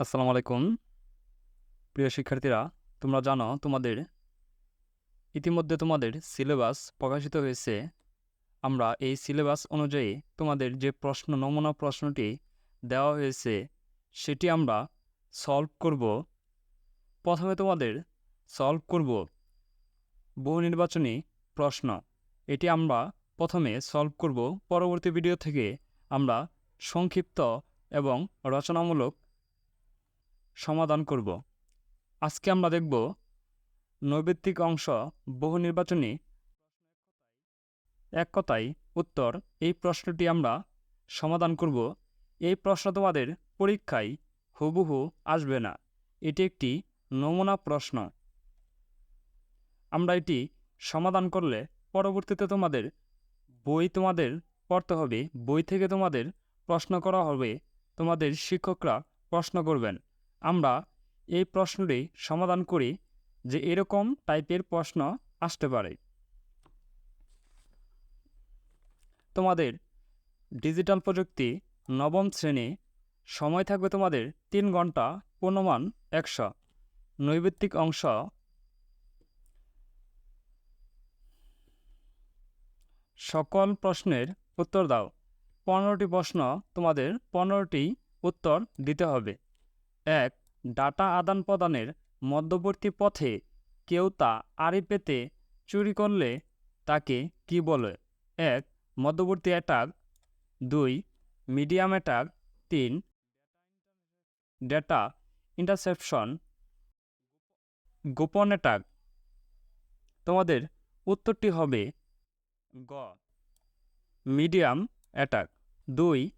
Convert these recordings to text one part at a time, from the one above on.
আসসালামু আলাইকুম। প্রিয় শিক্ষার্থীরা, তোমরা জানো তোমাদের ইতিমধ্যে তোমাদের সিলেবাস প্রকাশিত হয়েছে। আমরা এই সিলেবাস অনুযায়ী তোমাদের যে প্রশ্ন, নমুনা প্রশ্নটি দেওয়া হয়েছে, সেটি আমরা সলভ করব। প্রথমে তোমাদের সলভ করব বহু নির্বাচনী প্রশ্ন। এটি আমরা প্রথমে সলভ করব। পরবর্তী ভিডিও থেকে আমরা সংক্ষিপ্ত এবং রচনামূলক সমাধান করব। আজকে আমরা দেখব নৈবেত্তিক অংশ বহু নির্বাচনী এক কথায় উত্তর। এই প্রশ্নটি আমরা সমাধান করব। এই প্রশ্ন তোমাদের পরীক্ষায় হুবহু আসবে না। এটি একটি নমুনা প্রশ্ন। আমরা এটি সমাধান করলে পরবর্তীতে তোমাদের বই তোমাদের পড়তে হবে। বই থেকে তোমাদের প্রশ্ন করা হবে। তোমাদের শিক্ষকরা প্রশ্ন করবেন। আমরা এই প্রশ্নটি সমাধান করি যে এরকম টাইপের প্রশ্ন আসতে পারে। তোমাদের ডিজিটাল প্রযুক্তি নবম শ্রেণি, সময় থাকবে তোমাদের তিন ঘণ্টা পূর্ণমান একশো। নৈবেত্তিক অংশ সকল প্রশ্নের উত্তর দাও। পনেরোটি প্রশ্ন তোমাদের পনেরোটি উত্তর দিতে হবে। এক ডাটা আদান প্রদানের মধ্যবর্তী পথে কেউ তা আড়ি পেতে চুরি করলে তাকে কি বলে? এক, মধ্যবর্তী অ্যাটাক। দুই, মিডিয়াম অ্যাটাক। তিন, ডেটা ইন্টারসেপশন। গোপন অ্যাটাক। তোমাদের উত্তরটি হবে গ, মিডিয়াম অ্যাটাক। দুই,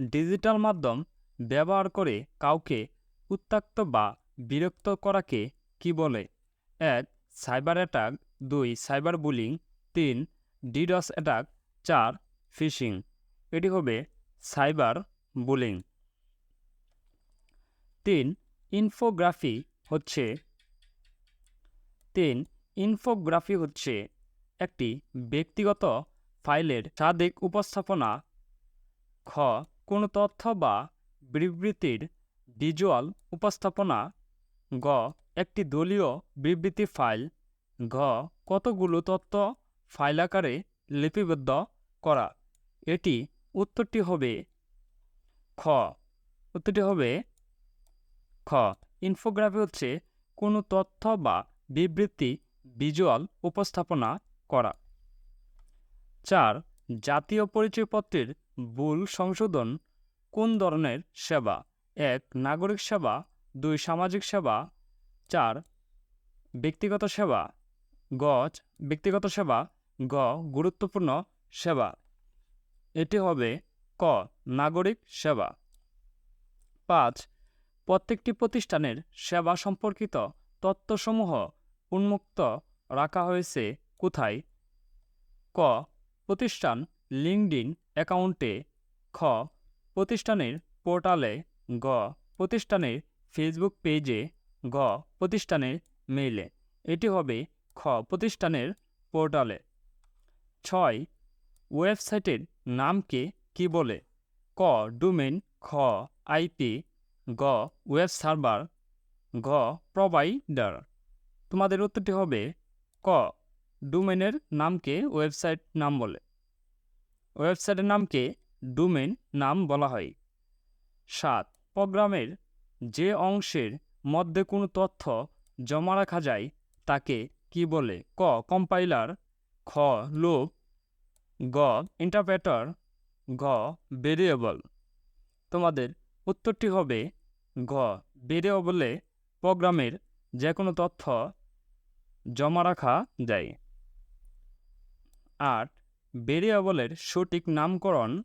ডিজিটাল মাধ্যম ব্যবহার করে কাউকে উত্ত্যক্ত বা বিরক্ত করাকে কি বলে? এক, সাইবার অ্যাটাক। দুই, সাইবার বুলিং। তিন, ডিডস অ্যাটাক। চার, ফিশিং। এটি হবে সাইবার বুলিং। তিন, ইনফোগ্রাফি হচ্ছে তিন, ইনফোগ্রাফি হচ্ছে একটি ব্যক্তিগত ফাইলের সাদিক উপস্থাপনা। খ, কোনো তথ্য বা বিবৃতির ভিজুয়াল উপস্থাপনা গ একটি দলীয় বিবৃতি ফাইল। ঘ কতগুলো তথ্য ফাইল আকারে লিপিবদ্ধ করা। এটি উত্তরটি হবে খ। উত্তরটি হবে খ। ইনফোগ্রাফি হচ্ছে কোনো তথ্য বা বিবৃতি ভিজুয়াল উপস্থাপনা করা। চার জাতীয় পরিচয়পত্রের ভুল সংশোধন কোন ধরনের সেবা? এক, নাগরিক সেবা, দুই, সামাজিক সেবা, চার, ব্যক্তিগত সেবা, গ, ব্যক্তিগত সেবা, গ, গুরুত্বপূর্ণ সেবা। এটি হবে ক, নাগরিক সেবা। পাঁচ, প্রত্যেকটি প্রতিষ্ঠানের সেবা সম্পর্কিত তথ্যসমূহ উন্মুক্ত রাখা হয়েছে কোথায়? ক, প্রতিষ্ঠান লিঙ্কডিন অ্যাকাউন্টে। খ, প্রতিষ্ঠানের পোর্টালে গ প্রতিষ্ঠানের ফেসবুক পেজে গ প্রতিষ্ঠানের মেইলে এটি হবে খ প্রতিষ্ঠানের পোর্টালে ছয় ওয়েবসাইটের নামকে কি বলে? ক ডোমেন খ আইপি গ ওয়েব সার্ভার ঘ প্রোভাইডার তোমাদের উত্তরটি হবে ক ডোমেনের নামকে ওয়েবসাইট নাম বলে। ওয়েবসাইটের নামকে ডোমেন নাম বলা হয়। সাত প্রোগ্রামের যে অংশের মধ্যে কোনো তথ্য জমা রাখা যায়, তাকে কি বলে? ক, কম্পাইলার, খ লুপ গ, ইন্টারপ্রেটার, ঘ, ভেরিয়েবল। তোমাদের উত্তরটি হবে ঘ, ভেরিয়েবলে প্রোগ্রামের যে কোনো তথ্য জমা রাখা যায়। আট, ভেরিয়েবলের সঠিক নামকরণ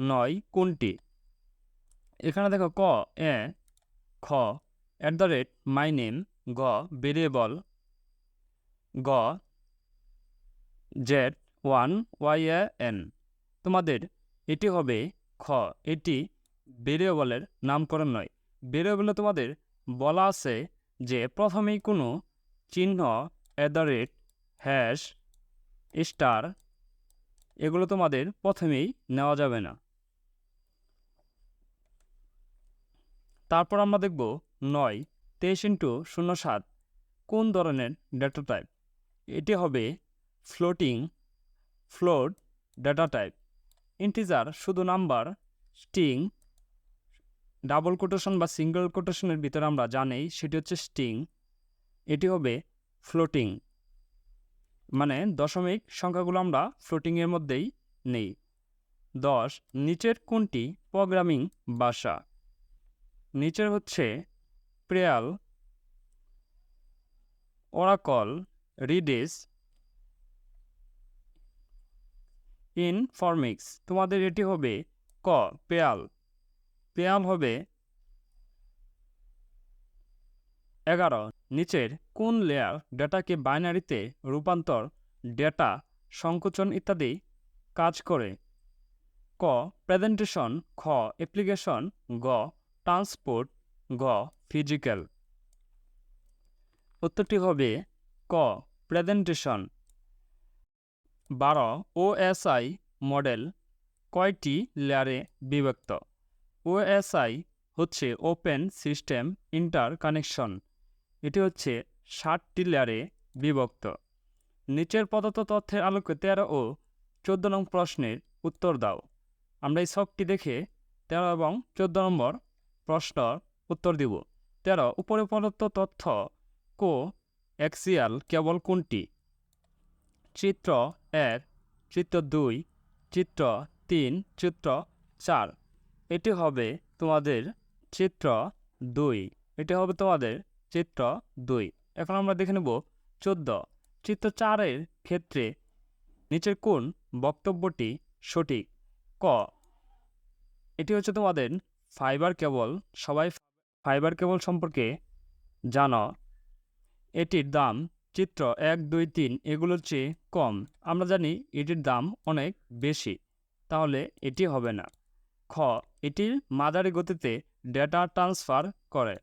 নয়, কোনটি? এখানে দেখো ক, এ, খ at the rate my name গ ভেরিয়েবল গ জেড ওয়ান ওয়াই এন তোমাদের, এটি হবে খ, এটি ভেরিয়েবলের নামকরণ নয়। ভেরিয়েবলে তোমাদের বলা আছে যে প্রথমেই কোনো চিহ্ন at the rate hash star এগুলো তোমাদের প্রথমেই নেওয়া যাবে না। তারপর আমরা দেখব নয়, তেইশ ইন্টু শূন্য সাত। কোন ধরনের ডেটা টাইপ? এটি হবে floating, float, data type. Integer শুধু নাম্বার স্টিং ডাবল কোটেশন বা সিঙ্গেল কোটেশনের ভিতরে আমরা জানি সেটি হচ্ছে স্টিং এটি হবে ফ্লোটিং। মানে দশমিক সংখ্যাগুলো আমরা ফ্লোটিংয়ের মধ্যেই নেই। দশ, নিচের কোনটি প্রোগ্রামিং ভাষা? নিচের হচ্ছে প্রেয়াল, ওরাকল, রিডিস, ইনফরমিক্স। তোমাদের এটি হবে ক পেয়াল পেয়াল হবে এগারো। নিচের কোন লেয়ার ডেটাকে বাইনারিতে রূপান্তর ডেটা সংকোচন ইত্যাদি কাজ করে? ক প্রেজেন্টেশন খ অ্যাপ্লিকেশন গ। ট্রান্সপোর্ট গ, ফিজিক্যাল। উত্তরটি হবে ক, প্রেজেন্টেশন। বারো, ওএসআই মডেল কয়টি লেয়ারে বিভক্ত? ওএসআই হচ্ছে ওপেন সিস্টেম ইন্টার কানেকশন এটি হচ্ছে ষাটটি লেয়ারে বিভক্ত। নিচের প্রদত্ত তথ্যের আলোকে তেরো ও চোদ্দ নং প্রশ্নের উত্তর দাও। আমরা এই ছকটি দেখে তেরো এবং চোদ্দ নম্বর প্রশ্ন, উত্তর দিব। তেরো উপরে প্রদত্ত তথ্য কো এক্সিয়াল কেবল কোনটি? চিত্র এক, চিত্র দুই, চিত্র তিন, চিত্র চার। এটি হবে তোমাদের চিত্র দুই। এটি হবে তোমাদের চিত্র দুই। এখন আমরা দেখে নেব চোদ্দ। চিত্র চারের ক্ষেত্রে নিচের কোন বক্তব্যটি সঠিক? ক, এটি হচ্ছে তোমাদের ফাইবার কেবল সবাই ফাইবার কেবল সম্পর্কে জানো। এটির দাম চিত্র এক, দুই, তিন, এগুলোর চেয়ে কম। আমরা জানি এটির দাম অনেক বেশি, তাহলে এটি হবে না। খ এটির মাদারি গতিতে ডেটা ট্রান্সফার করে।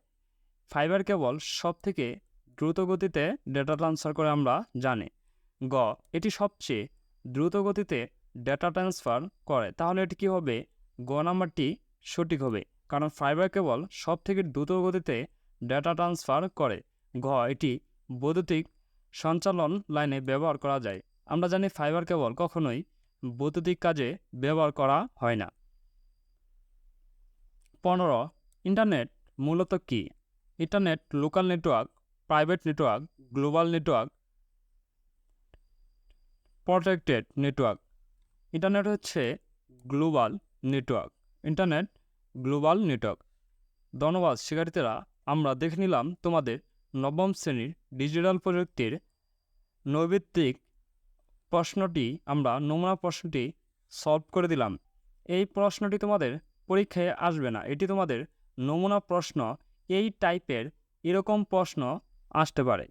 ফাইবার কেবল সব থেকে দ্রুত গতিতে ডেটা ট্রান্সফার করে আমরা জানি। গ, এটি সবচেয়ে দ্রুত গতিতে ডেটা ট্রান্সফার করে। তাহলে এটি কী হবে? গ নাম্বারটি সঠিক হবে। কারণ ফাইবার কেবল সব থেকে দ্রুত গতিতে ডেটা ট্রান্সফার করে। ঘ এটি বৈদ্যুতিক সঞ্চালন লাইনে ব্যবহার করা যায়। আমরা জানি ফাইবার কেবল কখনোই বৈদ্যুতিক কাজে ব্যবহার করা হয় না। পনেরো ইন্টারনেট মূলত কি? Internet local network private network global network protected network internet হচ্ছে global network internet global network. ধন্যবাদ শিক্ষার্থীরা, আমরা দেখে নিলাম তোমাদের নবম শ্রেণির ডিজিটাল প্রযুক্তির নৈবিত্তিক প্রশ্নটি, আমরা নমুনা প্রশ্নটি সলভ করে দিলাম। এই প্রশ্নটি তোমাদের পরীক্ষায় আসবে না, এটি তোমাদের নমুনা প্রশ্ন, এই টাইপের এরকম প্রশ্ন আসতে পারে।